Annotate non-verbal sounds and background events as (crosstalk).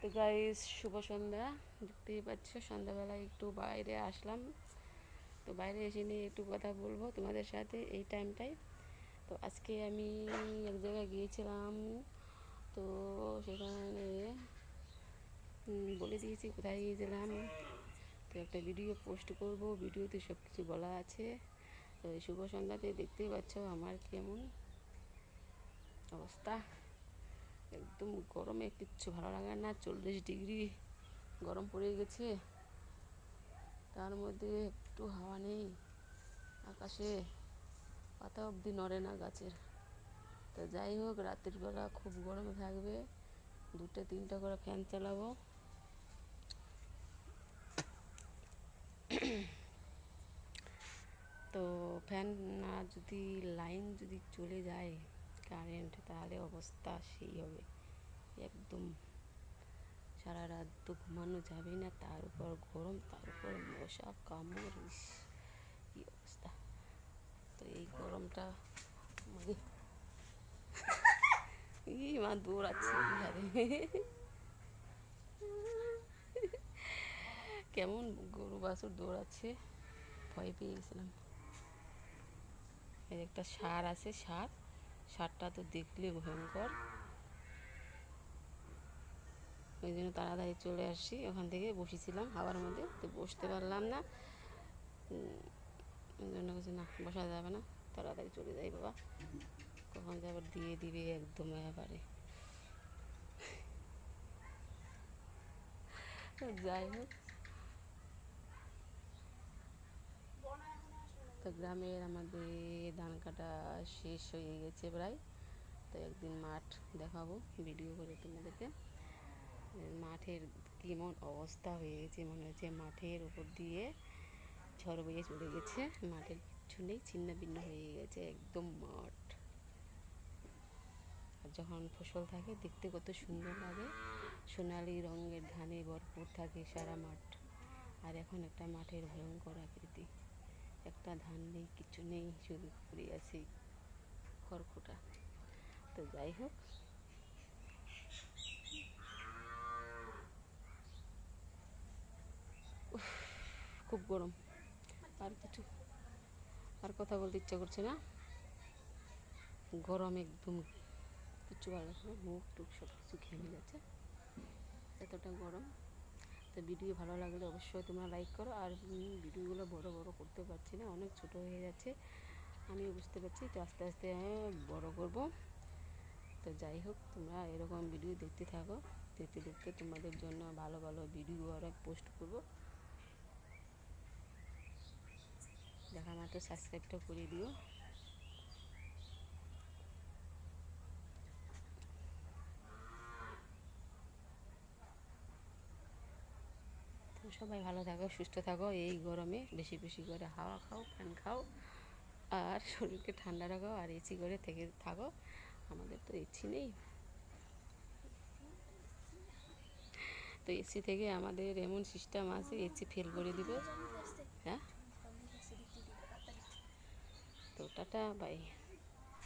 তো গাইস শুভ সন্ধ্যা। দেখতেই পাচ্ছ, সন্ধ্যাবেলায় একটু বাইরে আসলাম। তো বাইরে এসে নিয়ে একটু কথা বলব তোমাদের সাথে এই টাইমটাই তো আজকে আমি এক জায়গায় গিয়েছিলাম। তো সেখানে বলে দিয়েছি কোথায় গিয়েছিলাম। তো একটা ভিডিও পোস্ট করব। ভিডিওতে সব কিছু বলা আছে। তো এই শুভ সন্ধ্যাতে দেখতেই পাচ্ছ আমার কেমন অবস্থা। একদম গরমে কিচ্ছু ভালো লাগে না, চল্লিশ ডিগ্রি গরম পড়ে গেছে। তার মধ্যে একটু হাওয়া নেই, আকাশে পাতা অবধি নড়ে না গাছের। তো যাই হোক, রাতের বেলা খুব গরমে থাকবে, দুটো তিনটা করে ফ্যান চালাবো। তো ফ্যান না যদি, লাইন যদি চলে যায় কারেন্ট, তাহলে অবস্থা সেই হবে। একদম সারা রাত তো ঘুমানো যাবে না, তার উপর গরম, তার উপর মশা, কামড় কী অবস্থা। তো এই গরমটা মানে (laughs) ই মা দৌড়াচ্ছে (laughs) কেমন গরু বাছুর দৌড়াচ্ছে? ভয় পেয়ে গেছিলাম। এই একটা সার আছে, সার। সারটা তো দেখলে ভয়ঙ্কর। ওই জন্য তাড়াতাড়ি চলে আসছি ওখান থেকে বসেছিলাম হাওয়ার মধ্যে, তো বসতে পারলাম না। ওই জন্য বলছি, না, বসা যাবে না, তাড়াতাড়ি চলে যাই বাবা। কখন যে দিয়ে দিবে একদম এবারে যাই হোক। তো গ্রামের আমাদের ধান কাটা শেষ হয়ে গেছে প্রায়। তো একদিন মাঠ দেখাবো ভিডিও করে তোমাদেরকে। মাঠের কেমন অবস্থা হয়ে গেছে, মনে হচ্ছে মাঠের উপর দিয়ে ঝড় বয়ে চলে গেছে। মাঠের কিচ্ছু নেই, ছিন্ন ভিন্ন হয়ে গেছে, একদম মাঠ। আর যখন ফসল থাকে, দেখতে কত সুন্দর লাগে। সোনালি রঙের ধানে ভরপুর থাকে সারা মাঠ। আর এখন একটা মাঠের ভয়ঙ্কর আকৃতি। একটা ধান নেই, কিছু নেই, শুধু পড়ে আছে খড়খোটা। তো যাই হোক। খুব গরম। আর কিছু, আর কথা বলতে ইচ্ছা করছে না। গরম একদম, কিচ্ছু ভালো মুখ টুক সব কিছু ঘেমে যাচ্ছে এতটা গরম। তো ভিডিও ভালো লাগলে অবশ্যই তোমরা লাইক করো। আর ভিডিওগুলো বড় বড় করতে পারছি না, অনেক ছোট হয়ে যাচ্ছে। আমি বুঝতে পারছি, তো আস্তে আস্তে বড় করব। তো যাই হোক, তোমরা এরকম ভিডিও দেখতে থাকো। দেখতে দেখতে তোমাদের জন্য ভালো ভালো ভিডিও আরও পোস্ট করব। দেখা মাত্র সাবস্ক্রাইবটা করে দিও। সবাই ভালো থাকো, সুস্থ থাকো, এই গরমে বেশি বেশি করে হাওয়া খাও, ফ্যান খাও, আর শরীরকে ঠান্ডা রাখো, আর এসি করে থেকে থাকো, আমাদের তো এসি নেই। তো এসি থেকে আমাদের এমন সিস্টেম আছে, এসি ফেল করে দিবে। হ্যাঁ? তো টাটা বাই